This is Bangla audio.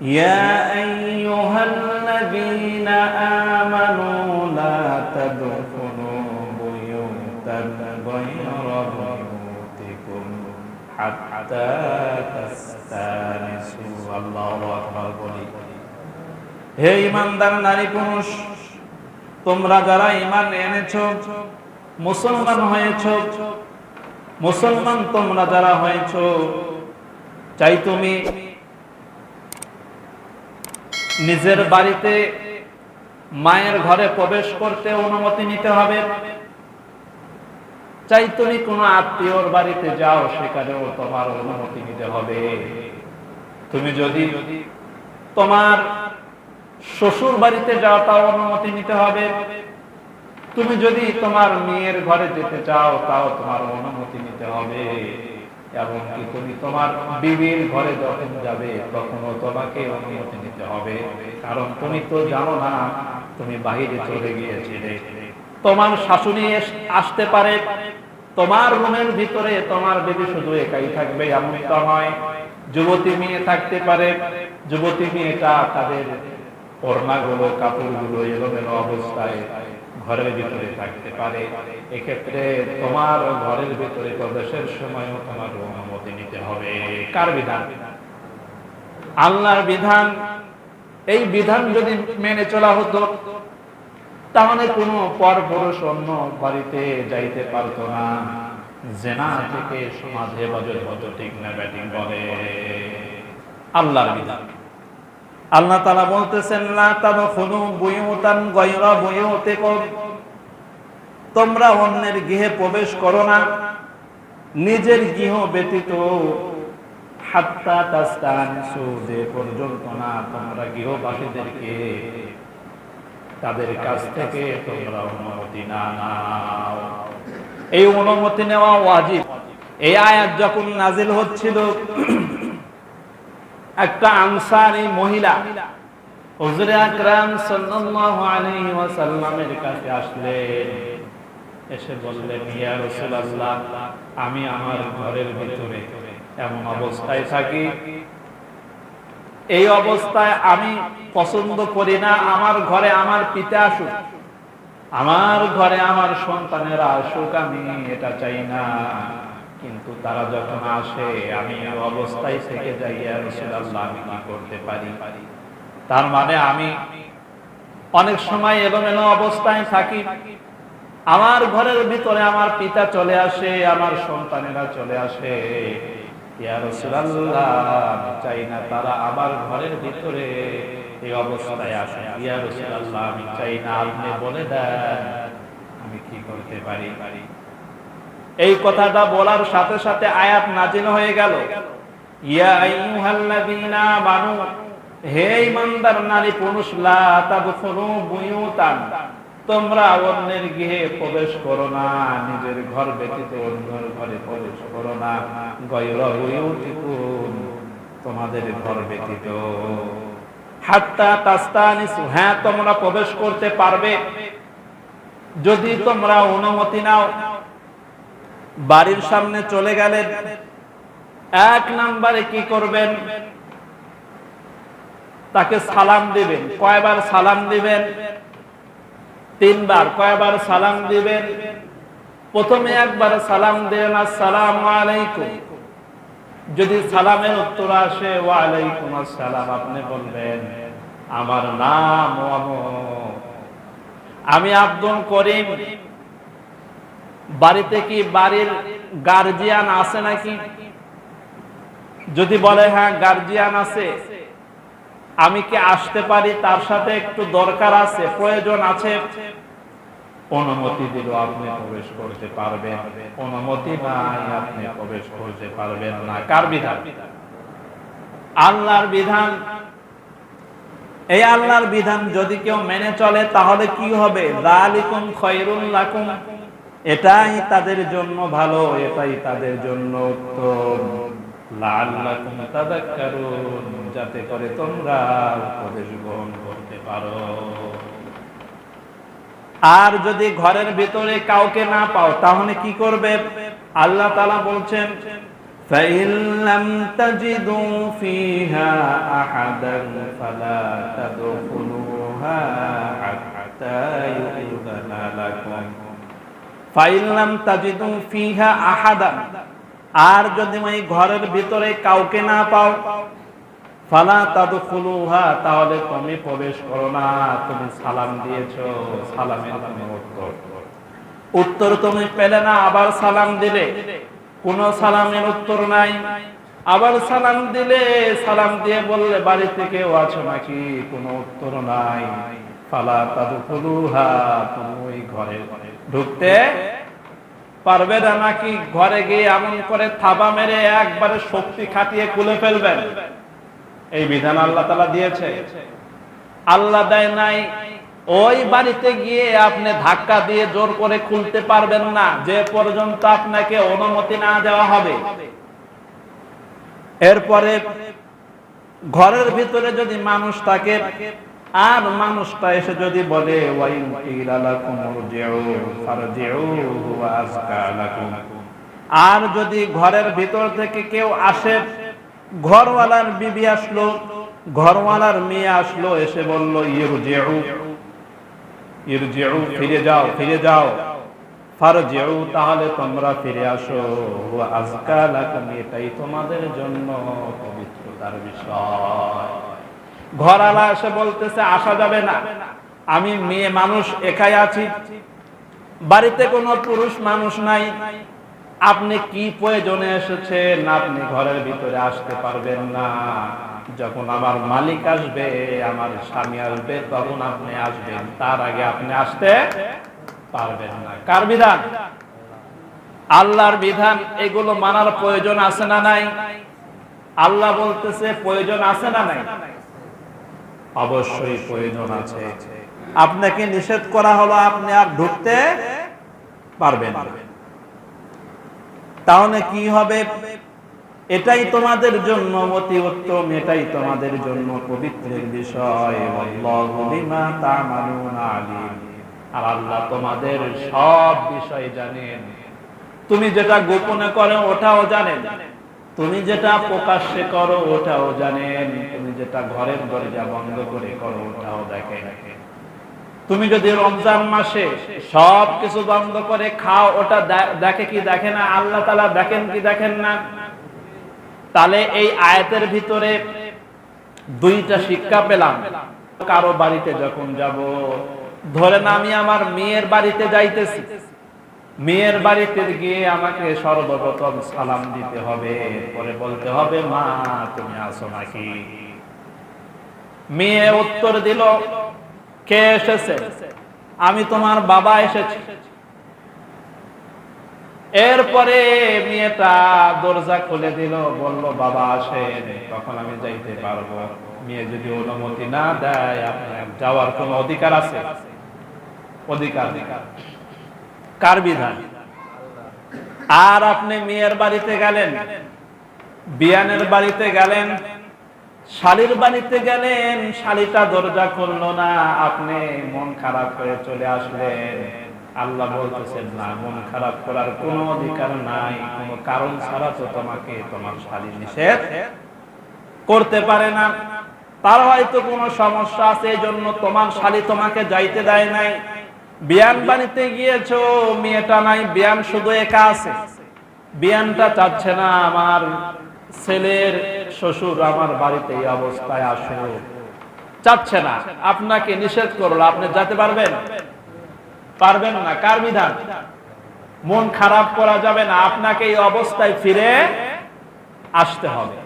يا أيها الذين آمنوا لا تدخلوا بيوتا غير بيوتكم حتى تستانسوا الله أكبر বলি হে ইমানদার নারী পুরুষ তোমরা যারা ইমান এনেছ মুসলমান হয়েছ মুসলমান তোমরা যারা হয়েছ চাই তুমি নিজের বাড়িতে মায়ের ঘরে প্রবেশ করতে অনুমতি নিতে হবে। চাই তুমি কোনো আত্মীয়র বাড়িতে যাও, সেখানেও তোমার অনুমতি নিতে হবে। তুমি যদি তোমার শ্বশুর বাড়িতে যাও, তাও অনুমতি নিতে হবে। তুমি যদি তোমার মেয়ের ঘরে যেতে চাও, তাও তোমার অনুমতি নিতে হবে। এমনকি তুমি তোমার বিবির ঘরে যখন যাবে, তখনও তোমাকে অনুমতি নিতে হবে। কারণ তুমি তো জানো না, তুমি বাহিরে চলে গিয়েছিলে। তোমার শাশুড়ি আসতে পারে, তোমার রুমের ভিতরে তোমার বেবি শুধু একাই থাকবে এমনটা নয়। যুবতী মেয়ে থাকতে পারে, যুবতী মেয়েটা তাদের ওড়নাগুলো, কাপড়গুলো এলোমেলো অবস্থায় ঘরের ভিতরে থাকতে পারে। এক্ষেত্রে তোমার ঘরের ভিতরে প্রবেশের সময়ও তোমার অনুমতি নিতে হবে। কার বিধান? আল্লাহর বিধান। এই বিধান যদি মেনে চলা হতো, তাহলে কোনো পর পুরুষ অন্য বাড়িতে যাইতে পারতো না। জেনা থেকে সমাজ হেফাজত হতো ঠিক না ব্যাটিং বলে। আল্লাহর বিধান। আল্লাহ তাআলা বলতেছেন বুয়ুতিকুম। তোমরা অন্যের গৃহে প্রবেশ করো না, নিজের গৃহ ব্যতীত যে পর্যন্ত না। তোমরা গৃহবাসীদেরকে তাদের কাছ থেকে অনুমতি না এই অনুমতি নেওয়া ওয়াজিব। এই আয়াত যখন নাজিল হচ্ছিল একটা আনসারি মহিলা। আকরাম সাল্লাল্লাহু আলাইহি ওয়াসাল্লামের কাছে আসলেন। এসে বললেন, ইয়া রাসূলুল্লাহ, আমি আমার ঘরের ভিতরে এমন অবস্থায় থাকি। এই অবস্থায় আমি পছন্দ করি না, আমার ঘরে আমার পিতা আসুক। আমার ঘরে আমার সন্তানেরা আসুক, আমি এটা চাই না। কিন্তু তারা যখন আসে, আমি অবস্থায় থেকে যাই রাসূলুল্লাহ, আমি কি করতে পারি? তার মানে আমি অনেক সময় এলোমেলো অবস্থায় থাকি। আমার ঘরের ভিতরে আমার পিতা চলে আসে, আমার সন্তানেরা চলে আসে। চাই না তারা আমার ঘরের ভিতরে এই অবস্থায় আসে। ইয়া রাসূলুল্লাহ, আমি চাই না আপনি বলে দেন, আমি কি করতে পারি? এই কথাটা বলার সাথে সাথে আয়াত নাজিল হয়ে গেল। হে ঈমানদার নারী পুরুষ তোমরা অন্যের গৃহে প্রবেশ করো না, নিজের ঘর ব্যতীত অন্যের ঘরে প্রবেশ করো না। তোমাদের ঘর ব্যতীত। হাত্তা হ্যাঁ তোমরা প্রবেশ করতে পারবে। যদি তোমরা অনুমতি নাও বাড়ির সামনে চলে গেলেন এক নাম্বারে কি করবেন? তাকে সালাম দিবেন। কয়বার সালাম দিবেন? তিনবার। কয়বার সালাম দিবেন? প্রথমে একবার সালাম দেন, আসসালাম আলাইকুম। যদি সালামের উত্তর আসে, ওয়ালাইকুম আসসালাম। আপনি বলবেন, আমার নাম। আমি আব্দুল করিম। বাড়িতে কি বাড়ির গার্জিয়ান আছে নাকি? যদি বলে হ্যাঁ গার্জিয়ান আছে, আমি কি আসতে পারি? তার সাথে একটু দরকার আছে, প্রয়োজন আছে? অনুমতি দিল, আপনি প্রবেশ করতে পারবেন। অনুমতি নাই, আপনি প্রবেশ করতে পারবেন না। কার বিধান? আল্লাহর বিধান। এই আল্লাহর বিধান যদি কেউ মেনে চলে, তাহলে কি হবে? যালিকুম খায়রুল লাকুম। এটাই তাদের জন্য ভালো এটাই তাদের জন্য উত্তম লাআল্লাকুম তাযাক্কারুন যাতে করে তোমরা উপদেশ গ্রহণ করতে পারো আর যদি ঘরের ভিতরে কাউকে না পাও তাহলে কি করবে আল্লাহ তাআলা বলছেন فإن لم تجدوا فيها أحدا فلا تدخلوها حتى يؤذن لكم ফাইলাম তাজিদু ফিহা আহাদা। আর যদি ওই ঘরের ভিতরে কাউকে না পাও, ফালা তাদখুলুহা, তাহলে তুমি প্রবেশ করো না, তুমি সালাম দিয়েছ, সালামের উত্তর। উত্তর তুমি পেলে না, আবার সালাম দিলে। কোন সালামের উত্তর নাই। আবার সালাম দিলে, সালাম দিয়ে বললে, বাড়ি থেকে আছো নাকি? কোনো উত্তর নাই। ফালা তাদখুলুহা তুমি ঘরে। ঢুকতে পারবে না নাকি ঘরে গিয়ে এমন করে থাবা মেরে একবারে শক্তি খাটিয়ে খুলে ফেলবেন? এই বিধান আল্লাহ তালা দিয়েছে। আল্লাহ দেয় নাই, ওই বাড়িতে গিয়ে আপনি ধাক্কা দিয়ে জোর করে খুলতে পারবেন না, যে পর্যন্ত আপনাকে অনুমতি না দেওয়া হবে। এরপরে ঘরের ভিতরে যদি মানুষ থাকে আর মানুষটা এসে যদি বলে আর যদি ঘরের ভিতর থেকে কেউ আসে, ঘরওয়ালার বিবি আসলো, ঘরওয়ালার মেয়ে আসলো, এসে বলল, ইরজিউ ইরজিউ, ফিরে যাও ফিরে যাও। ফারজিউ, তাহলে তোমরা ফিরে আসো। আজকা লাকুম, এটাই তোমাদের জন্য পবিত্রতার বিষয়। ঘরালা এসে বলতেছে, আসা যাবে না। আমি মেয়ে মানুষ, একাই আছি। বাড়িতে কোনো পুরুষ মানুষ নাই। আপনি কি প্রয়োজনে এসেছেন? আপনি ঘরের ভিতরে আসতে পারবেন না। যখন আমার মালিক আসবে, আমার স্বামী আসবে, তখন আপনি আসবেন। তার আগে আপনি আসতে পারবেন না। কার বিধান? আল্লাহর বিধান। এগুলো মানার প্রয়োজন আছে না নাই? আল্লাহ বলতেছে, প্রয়োজন আছে না নাই? অবশ্যই প্রয়োজন আছে। আপনাকে নিষেধ করা হলো, আপনি আর ঢুকতে পারবেন তাহলে কি হবে? এটাই তোমাদের জন্য অতি উত্তম এটাই তোমাদের জন্য পবিত্রের বিষয়। আর আল্লাহ তোমাদের সব বিষয় জানেন। তুমি যেটা গোপনে করো, ওটাও জানেন। তুমি যেটা প্রকাশ্যে করো, ওটাও জানেন। তুমি যেটা ঘরের দরজা বন্ধ করে করো, ওটাও দেখেন। তুমি যদি রমজান মাসে সব কিছু বন্ধ করে খাও, ওটা দেখে কি দেখে না? আল্লাহ তালা দেখেন কি দেখেন না? তাহলে এই আয়াতের ভিতরে দুইটা শিক্ষা পেলাম। কারও বাড়িতে যখন যাব, ধরেন আমি আমার মেয়ের বাড়িতে যাইতেছি। মেয়ের বাড়িতে গিয়ে আমাকে সর্বপ্রথম সালাম দিতে হবে। পরে বলতে হবে, মা, তুমি আসো নাকি? মেয়ে উত্তর দিল, কে এসেছে? আমি তোমার বাবা এসেছি। এরপরে মেয়েটা দরজা খুলে দিল, বলল, বাবা আসেন, তখন আমি যাইতে পারব। মেয়ে যদি অনুমতি না দেয়, আপনার যাওয়ার কোন অধিকার আছে? অধিকার অধিকার কার বিধান? আর আপনি মেয়ের বাড়িতে গেলেন, বিয়ানের বাড়িতে গেলেন, শালির বাড়িতে গেলেন, শালিটা দরজা খুললো না, আপনি মন খারাপ হয়ে চলে আসলেন। আল্লাহ বলতেছেন না, মন খারাপ করার কোনো অধিকার নাই, কোনো কারণ ছাড়া তো তোমাকে তোমার শালি নিষেধ করতে পারে না। তার হয়তো কোনো সমস্যা আছে এই জন্য তোমার শালি তোমাকে যাইতে দেয় নাই। বিয়ান বাড়িতে গিয়েছো, মেয়েটা নাই, বিয়ান শুধু একা আছে। বিয়ানটা চাচ্ছে না, আমার ছেলের শ্বশুর আমার বাড়িতে এই অবস্থায় আসুক চাচ্ছে না, আপনাকে নিষেধ করল, আপনি যেতে পারবেন? পারবেন না, কার বিধান? মন খারাপ করা যাবে না, আপনাকে এই অবস্থায় ফিরে আসতে হবে।